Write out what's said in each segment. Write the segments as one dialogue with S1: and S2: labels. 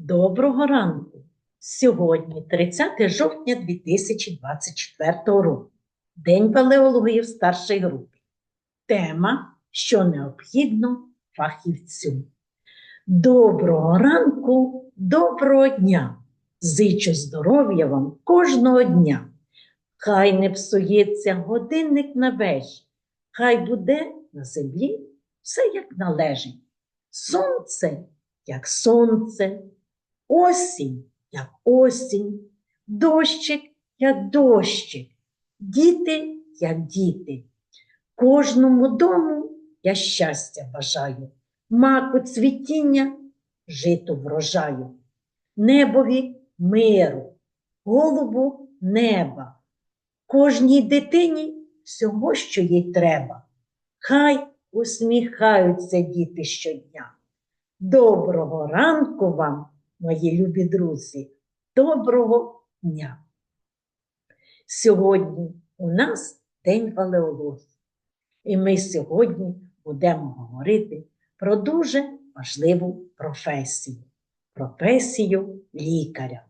S1: Доброго ранку! Сьогодні 30 жовтня 2024 року. День палеології в старшій групі. Тема, що необхідно фахівцю. Доброго ранку, доброго дня! Зичу здоров'я вам кожного дня. Хай не псується годинник на вежі, хай буде на землі все як належить. Сонце, як сонце, осінь, як осінь, дощик, як дощик, діти, як діти. Кожному дому я щастя бажаю, маку цвітіння, житу врожаю, небові миру, голубу неба, кожній дитині всього, що їй треба. Хай усміхаються діти щодня. Доброго ранку вам, мої любі друзі, доброго дня! Сьогодні у нас День валеології, і ми сьогодні будемо говорити про дуже важливу професію професію лікаря.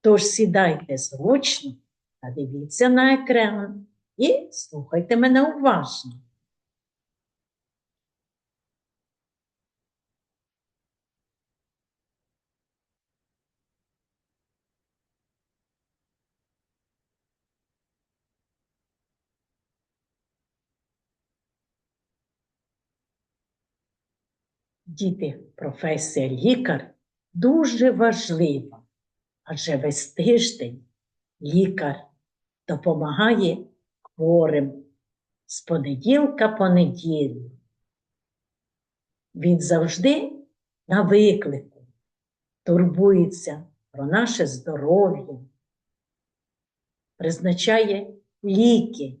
S1: Тож сідайте зручно та дивіться на екран і слухайте мене уважно. Діти, професія лікар дуже важлива, адже весь тиждень лікар допомагає хворим з понеділка по неділю. Він завжди на виклику турбується про наше здоров'я, призначає ліки,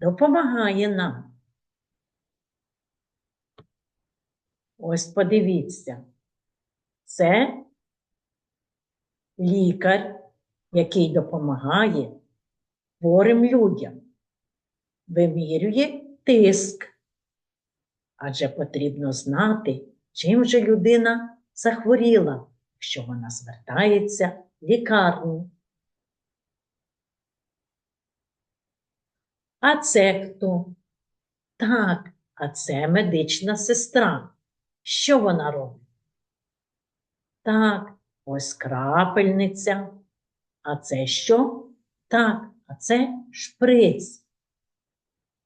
S1: допомагає нам. Ось подивіться, це лікар, який допомагає хворим людям, вимірює тиск. Адже потрібно знати, чим же людина захворіла, якщо вона звертається в лікарню. А це хто? Так, а це медична сестра. Що вона робить? Так, ось крапельниця. А це що? Так, а це шприц.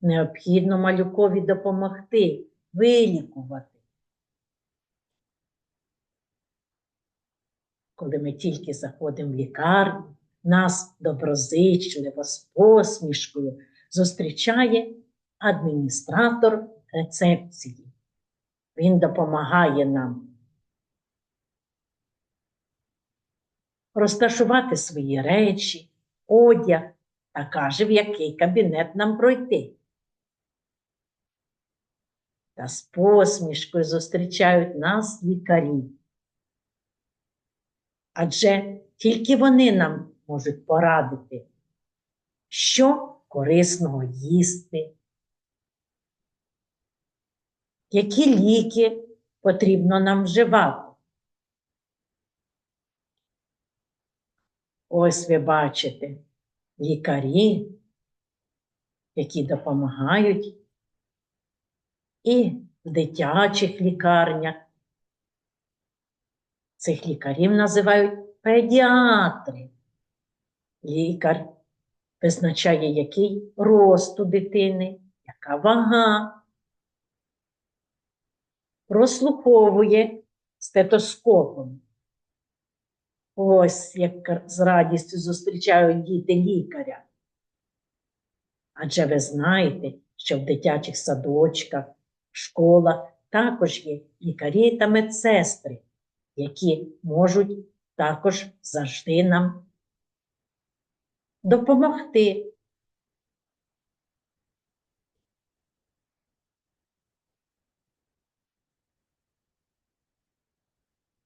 S1: Необхідно малюкові допомогти, вилікувати. Коли ми тільки заходимо в лікарню, нас доброзичливо з посмішкою зустрічає адміністратор рецепції. Він допомагає нам розташувати свої речі, одяг та каже, в який кабінет нам пройти. Та з посмішкою зустрічають нас лікарі. Адже тільки вони нам можуть порадити, що корисного їсти, які ліки потрібно нам вживати. Ось ви бачите лікарі, які допомагають і в дитячих лікарнях. Цих лікарів називають педіатри. Лікар визначає, який рост у дитини, яка вага, прослуховує стетоскопом. Ось як з радістю зустрічають діти лікаря. Адже ви знаєте, що в дитячих садочках, школах також є лікарі та медсестри, які можуть також завжди нам допомогти.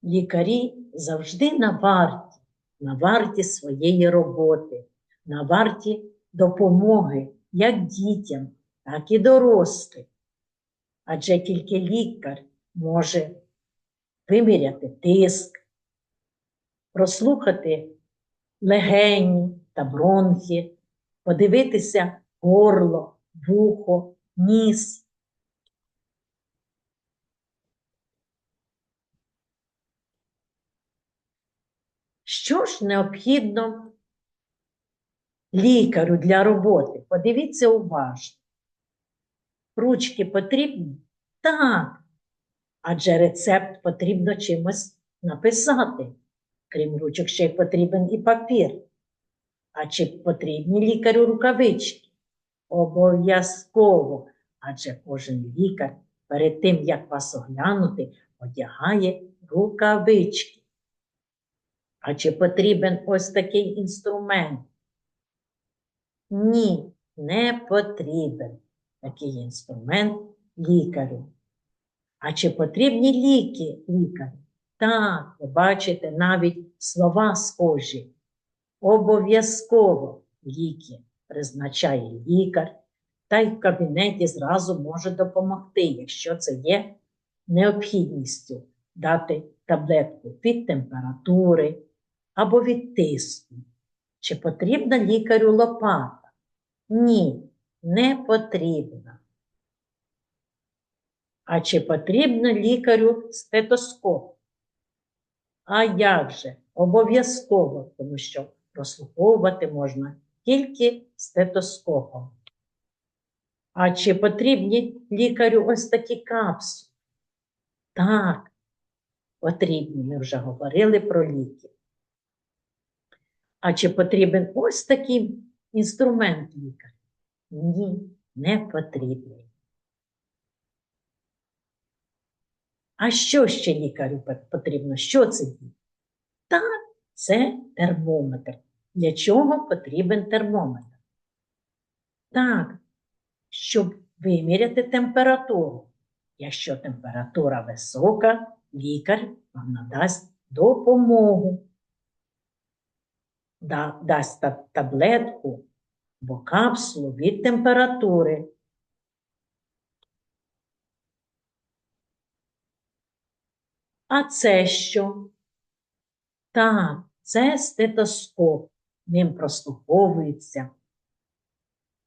S1: Лікарі завжди на варті, на варті своєї роботи, на варті допомоги як дітям, так і дорослим. Адже тільки лікар може виміряти тиск, прослухати легені та бронхи, подивитися горло, вухо, ніс. Що ж необхідно лікарю для роботи? Подивіться уважно. Ручки потрібні? Так. Адже рецепт потрібно чимось написати. Крім ручок, ще й потрібен і папір. А чи потрібні лікарю рукавички? Обов'язково. Адже кожен лікар перед тим, як вас оглянути, одягає рукавички. А чи потрібен ось такий інструмент? Ні, не потрібен такий інструмент лікарю. А чи потрібні ліки лікарю? Так, ви бачите, навіть слова схожі. Обов'язково ліки призначає лікар, та й в кабінеті зразу може допомогти, якщо це є необхідністю дати таблетку від температури або від тиску. Чи потрібна лікарю лопата? Ні, не потрібна. А чи потрібно лікарю стетоскоп? А як же? Обов'язково, тому що прослуховувати можна тільки стетоскопом. А чи потрібні лікарю ось такі капсули? Так, потрібні. Ми вже говорили про ліки. А чи потрібен ось такий інструмент лікаря? Ні, не потрібний. А що ще лікарю потрібно? Що це є? Так, це термометр. Для чого потрібен термометр? Так, щоб виміряти температуру. Якщо температура висока, лікар вам надасть допомогу. Да, дасть таблетку або капсулу від температури. А це що? Так, це стетоскоп. Ним прослуховується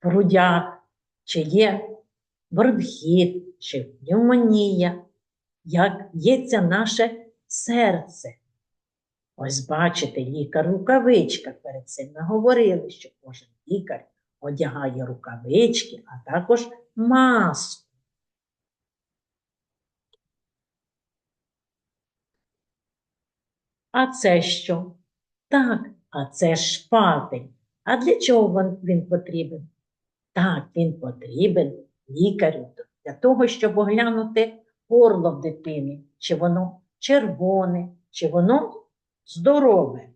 S1: грудях, чи є бронхіт, чи пневмонія, як б'ється наше серце. Ось бачите, лікар рукавичка. Перед цим ми говорили, що кожен лікар одягає рукавички, а також маску. А це що? Так, а це шпатель. А для чого він, потрібен? Так, він потрібен лікарю для того, щоб оглянути горло в дитини, чи воно червоне, чи воно здорове.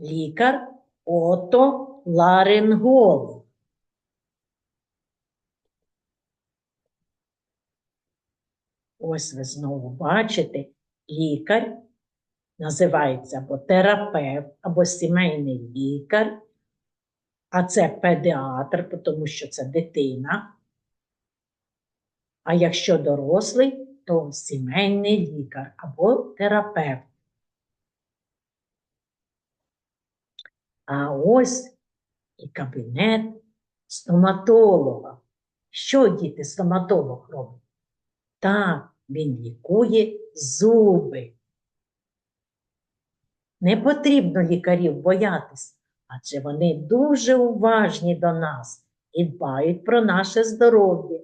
S1: Лікар отоларинголог. Ось ви знову бачите, лікар називається або терапевт, або сімейний лікар, а це педіатр, тому що це дитина. А якщо дорослий, то сімейний лікар або терапевт. А ось і кабінет стоматолога. Що діти стоматолог робить? Так, він лікує зуби. Не потрібно лікарів боятися, адже вони дуже уважні до нас і дбають про наше здоров'я.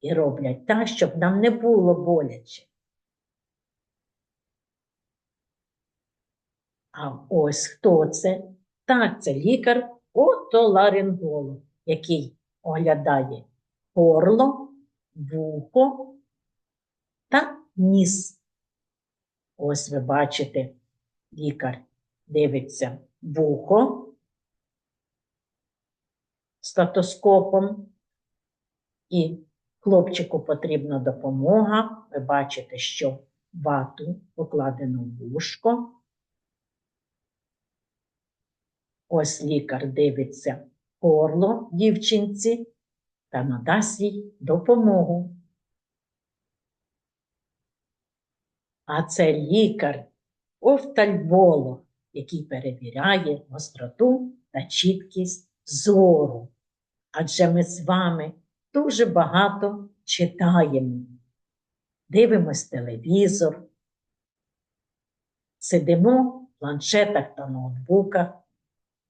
S1: І роблять так, щоб нам не було боляче. А ось хто це? Так, це лікар отоларинголог, який оглядає горло, вухо та ніс. Ось ви бачите, лікар дивиться вухо статоскопом, і хлопчику потрібна допомога. Ви бачите, що вату покладено в вушко. Ось лікар дивиться горло дівчинці та надасть їй допомогу. А це лікар офтальмолог, який перевіряє гостроту та чіткість зору. Адже ми з вами дуже багато читаємо, дивимось телевізор, сидимо в планшетах та ноутбуках.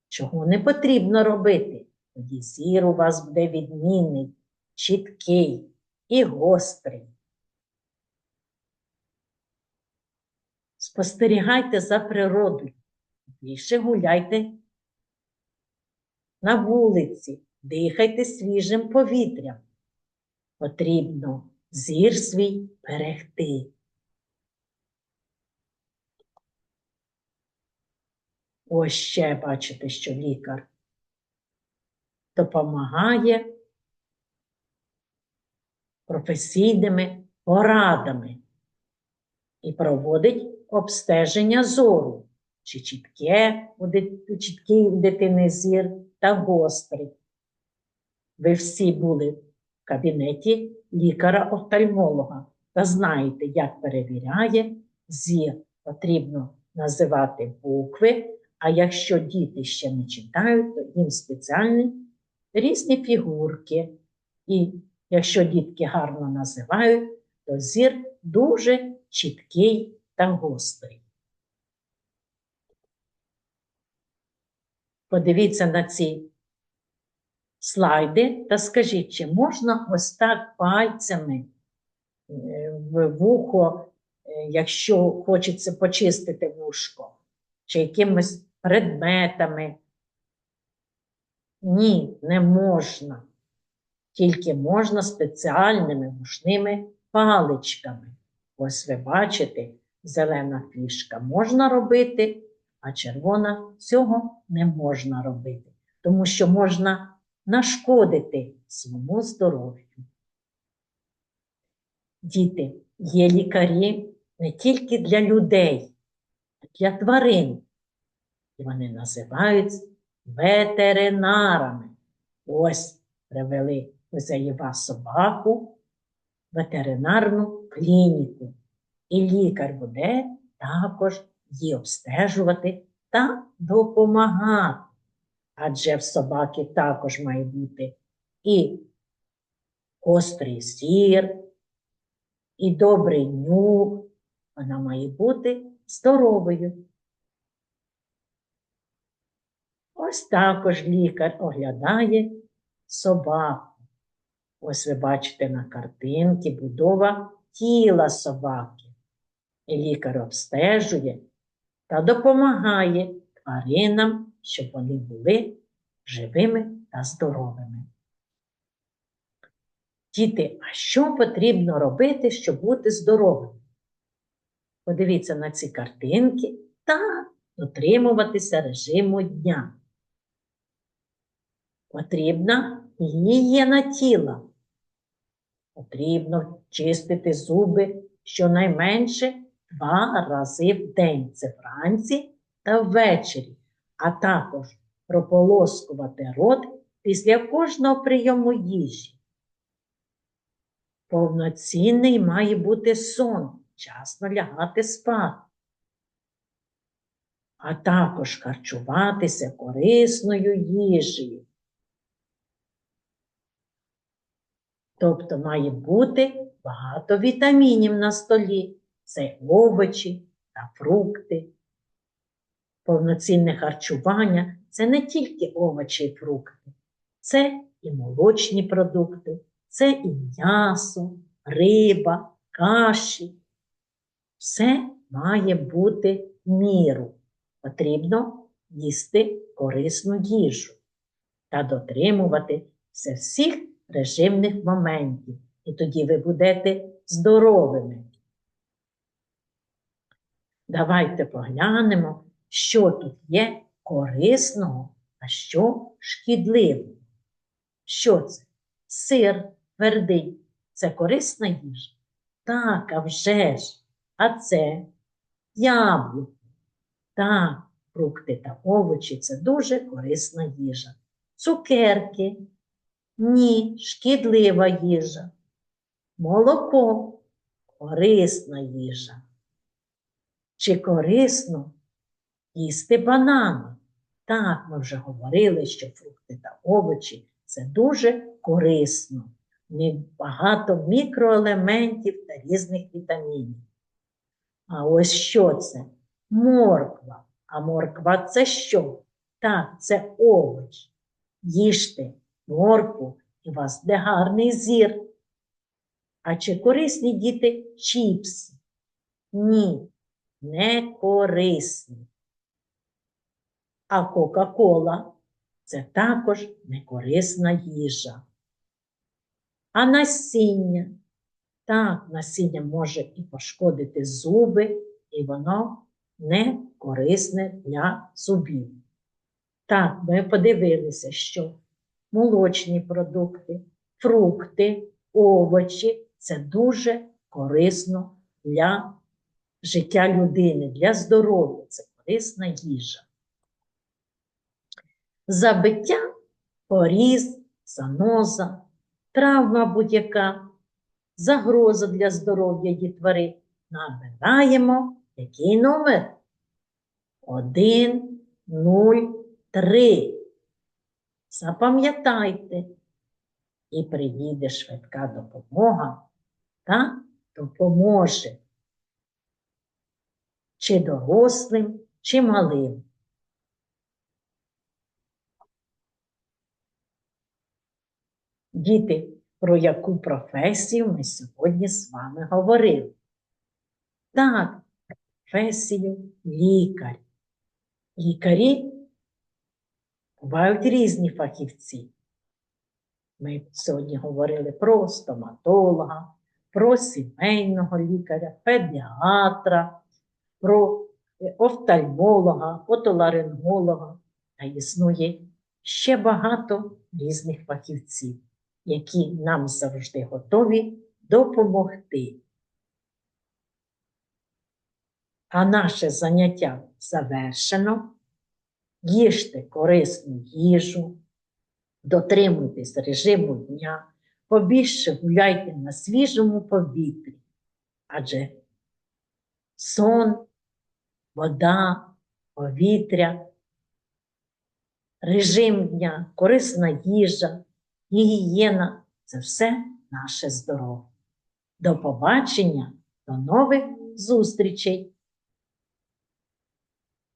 S1: Чого не потрібно робити? Тоді зір у вас буде відмінний, чіткий і гострий. Спостерігайте за природою, більше гуляйте на вулиці, дихайте свіжим повітрям. Потрібно зір свій берегти. Ось ще бачите, що лікар допомагає професійними порадами і проводить обстеження зору, чи чітке чіткий у дитини зір та гострий. Ви всі були в кабінеті лікаря-офтальмолога та знаєте, як перевіряє зір. Потрібно називати букви, а якщо діти ще не читають, то їм спеціальні різні фігурки. І якщо дітки гарно називають, то зір дуже чіткий та гострий. Подивіться на ці слайди та скажіть, чи можна ось так пальцями е, в вухо, е, якщо хочеться почистити вушко, чи якимись предметами? Ні, не можна. Тільки можна спеціальними вушними паличками. Ось ви бачите, зелена фішка можна робити, а червона цього не можна робити, тому що можна нашкодити своєму здоров'ю. Діти, є лікарі не тільки для людей, а для тварин. І вони називаються ветеринарами. Ось привели Козаєва собаку в ветеринарну клініку. І лікар буде також її обстежувати та допомагати. Адже в собаки також має бути і гострий зір, і добрий нюх. Вона має бути здоровою. Ось також лікар оглядає собаку. Ось ви бачите на картинці будова тіла собаки. І лікар обстежує та допомагає тваринам, щоб вони були живими та здоровими. Діти, а що потрібно робити, щоб бути здоровими? Подивіться на ці картинки та дотримуватися режиму дня. Потрібна гігієна тіла. Потрібно чистити зуби щонайменше два рази в день. Це вранці та ввечері, а також прополоскувати рот після кожного прийому їжі. Повноцінний має бути сон, вчасно лягати спати. А також харчуватися корисною їжею. Тобто має бути багато вітамінів на столі. Це овочі та фрукти. Повноцінне харчування це не тільки овочі і фрукти, це і молочні продукти, це і м'ясо, риба, каші. Все має бути в міру. Потрібно їсти корисну їжу та дотримуватися всіх режимних моментів. І тоді ви будете здоровими. Давайте поглянемо, що тут є корисного, а що шкідливого. Що це? Сир твердий. Це корисна їжа? Так, а вже ж. А це яблуко. Так, фрукти та овочі це дуже корисна їжа. Цукерки. Ні, шкідлива їжа. Молоко корисна їжа. Чи корисно їсти банани? Так, ми вже говорили, що фрукти та овочі це дуже корисно. В них багато мікроелементів та різних вітамінів. А ось що це? Морква. А морква це що? Так, це овоч. Їжте моркву і вас буде гарний зір. А чи корисні діти чіпси? Ні, не корисні. А Кока-Кола це також некорисна їжа. А насіння? Так, насіння може і пошкодити зуби, і воно не корисне для зубів. Так, ми подивилися, що молочні продукти, фрукти, овочі це дуже корисно для життя людини, для здоров'я. Це корисна їжа. Забиття, поріз, заноза, травма будь-яка, загроза для здоров'я дітвори. Набираємо який номер? 1, 0, 3. Запам'ятайте, і приїде швидка допомога та допоможе чи дорослим, чи малим. Діти, про яку професію ми сьогодні з вами говорили? Так, професію лікар. Лікарі бувають різні фахівці. Ми сьогодні говорили про стоматолога, про сімейного лікаря, педіатра, про е, офтальмолога, отоларинголога. Та існує ще багато різних фахівців, які нам завжди готові допомогти. А наше заняття завершено. Їжте корисну їжу, дотримуйтесь режиму дня, побільше гуляйте на свіжому повітрі, адже сон, вода, повітря, режим дня, корисна їжа, гігієна це все наше здоров'я. До побачення, до нових зустрічей!